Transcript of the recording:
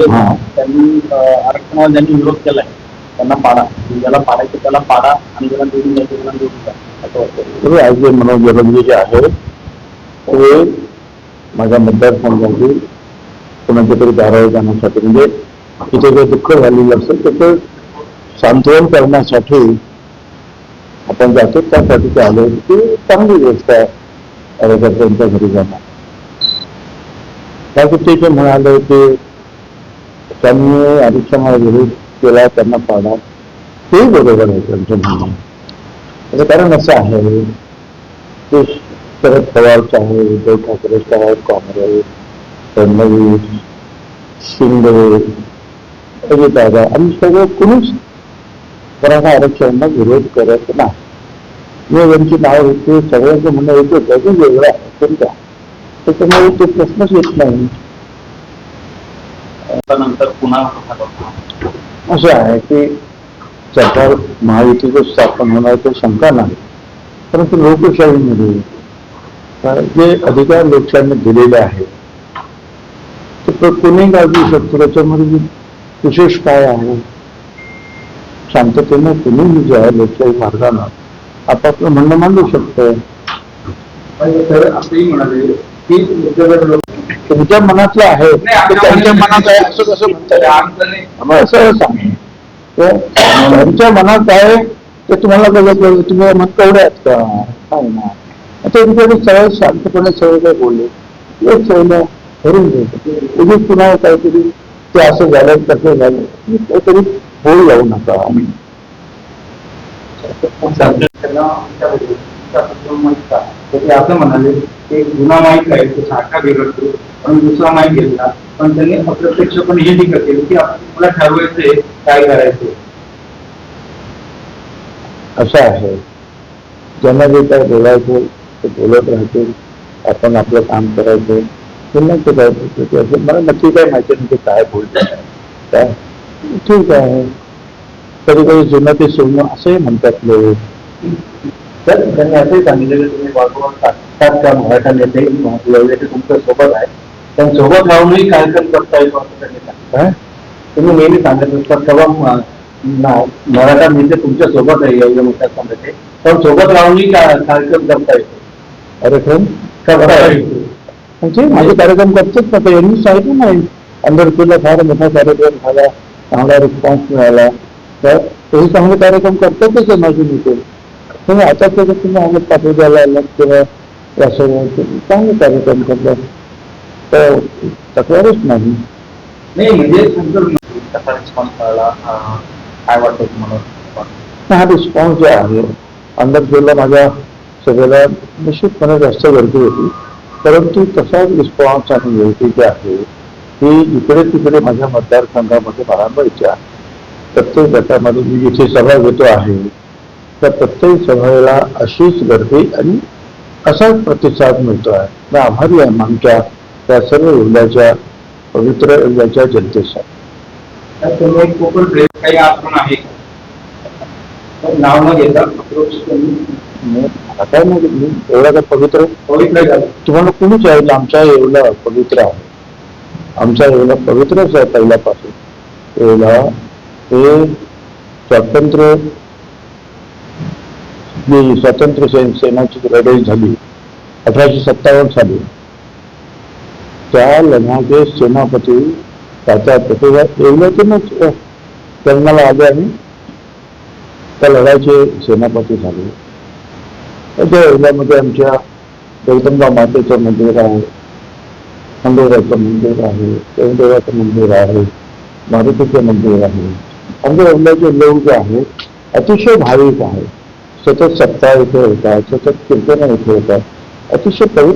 आले. त्यांनी आरक्षणाला ज्यांनी विरोध केलाय त्यांना पाडा. ज्याला पाडायचं त्याला पाडा आणि ज्याला निवडून द्यायचं त्याला निवडून द्या असं वाटतं तुम्ही आज जे मनोज जलंगी जे आहे ते माझ्या मतदारसंघातील कोणाच्या तरी दारावर जाण्यासाठी म्हणजे तिथे जे दुःख झालेलं असतं त्याचं सांत्वन करण्यासाठी आपण जातो. त्यासाठी ते आले ती चांगली गोष्ट आहे. कार्यकर्त्यांच्या घरी जाणं त्यासाठी ते म्हणाले की त्यांनी आरक्षणाला विरोध केला त्यांना पाडा. ते बरोबर आहे त्यांचं म्हणणं. त्याचं कारण असं आहे ते शरद पवारचं आहे उद्धव ठाकरेचं आहे काँग्रेस फडणवीस शिंदे अजितदादा आणि सगळं कुणीच मराठा आरक्षणाला विरोध करत नाही. मी यांची नाव होते सगळ्यांचं म्हणणं येत त्याचं वेगळं आहे कोणत्या त्याच्यामुळे ते प्रश्नच येत नाही. नंतर पुन्हा झालं. असं आहे की सरकार महायुतीचं स्थापन होणार ते शंका नाही परंतु लोकशाहीमध्ये जे अधिकार लोकशाहीने दिलेले आहेत ते कोणी गाजवू शकतो? त्याच्यामध्ये विशेष काय आहे? शांततेनं कुणीही जे आहे लोकशाही मार्गानं आपापलं म्हणणं मांडू शकतं तर असंही म्हणाले की तुमच्या मनातलं आहे. ते त्यांच्या मनात आहे. असं कसं असं सांग. त्यांच्या मनात आहे. ते तुम्हाला कसं तुम्ही मत केवढे आहेत का? काय ना? आता तुमच्याकडे सरळ शांतपणे सगळं काय बोलले. एक सगळं करून घ्यायचं उगीच पुन्हा काहीतरी ते असं झालं तसं झालं. काहीतरी बोल लावू नका. ते असं म्हणाले की गुन्हा माहीत आहे तो सारखा बिघडतो. पण दुसरा माहीत घेतला. पण त्यांनी अप्रत्यक्षपणे हे टीका केली की आपल्याला ठरवायचंय काय करायचं असं आहे. ज्यांना जे काय बोलायचं ते बोलत राहतील. आपण आपलं काम करायचं पुन्हा ते काय बोलतो असं मला नक्की काय माहिती नाही ते काय बोलतात. काय? ठीक आहे. कधी कधी जुनं ते सोडणं असंही म्हणतात लोक. तर त्यांनी असंही सांगितलं की तुम्ही वाढवून टाकतात मराठा नेते एवढे ते तुमच्यासोबत आहे पण सोबत राहूनही कार्यक्रम करता काय? तुम्ही नेहमी सांगत असतात तेव्हा मराठा नेते तुमच्यासोबत आहे एवढ्या मोठ्या समाजाचे पण सोबत राहूनही का- कार्यक्रम करता येतो. अरे कोण करता येतो. म्हणजे माझे कार्यक्रम करतात ना ते यांनी सांगितलं नाही. अंबरपूरला फार मोठा कार्यक्रम झाला चांगला रिस्पॉन्स मिळाला. तर तेही चांगले कार्यक्रम करतातच आहे माझे नेते? तुम्ही आता तुम्ही आम्ही पाठवद्याला आलात किंवा प्रसंग चांगले कार्यक्रम करतात तर तक्रारच नाही. नाही म्हणजे तुमचं कसा रिस्पॉन्स मिळाला अं, काय वाटतं तुम्हाला? हा रिस्पॉन्स जो आहे अंबरपूरला माझ्या सभेला निश्चितपणे जास्त गर्दी होती. परंतु तसाच रिस्पॉन्स आणि गर्दी जी आहे ही इकडे तिकडे माझ्या मतदारसंघामध्ये मला मिळते प्रत्येक गटामध्ये मी जिथे सभा घेतो आहे त्या प्रत्येक सभेला अशीच गर्दी आणि असाच प्रतिसाद मिळतो आहे. मी आभारी आहे आमच्या त्या सर्व जिल्ह्याच्या पवित्र जिल्ह्याच्या जनतेसाठी तर तुम्ही एक कोकण ड्रेस काही आठवण आहे. का? पण नाव न घेता approach तुम्ही मला काय नाही एवढा काय पवित्र? पवित्र तुम्हाला कोणीच आहे आमच्या एवढा पवित्र आहे. आमचा एवढा पवित्रच आहे पहिल्यापासून. एवढा हे स्वातंत्र्य जी स्वातंत्र्य सेन सेनाची लढाई झाली. अठराशे सत्तावन्न साली. त्या लढ्याचे सेनापती त्याचा प्रतिभा एवढ्यातूनच अ, जन्माला आले आणि त्या लढाईचे सेनापती झाले. त्या एवढ्यामध्ये आमच्या गौतमबा मातेचं मंदिर आहे खंडोबाचं मंदिर आहे देवदेवाचं मंदिर आहे मारुतीचं मंदिर आहे. आमच्या एवढ्याचे लोक जे आहेत अतिशय भाविक आहेत. सतत सप्ताह इथे होतात सतत कीर्तन इथे होतात. अतिशय पवित्र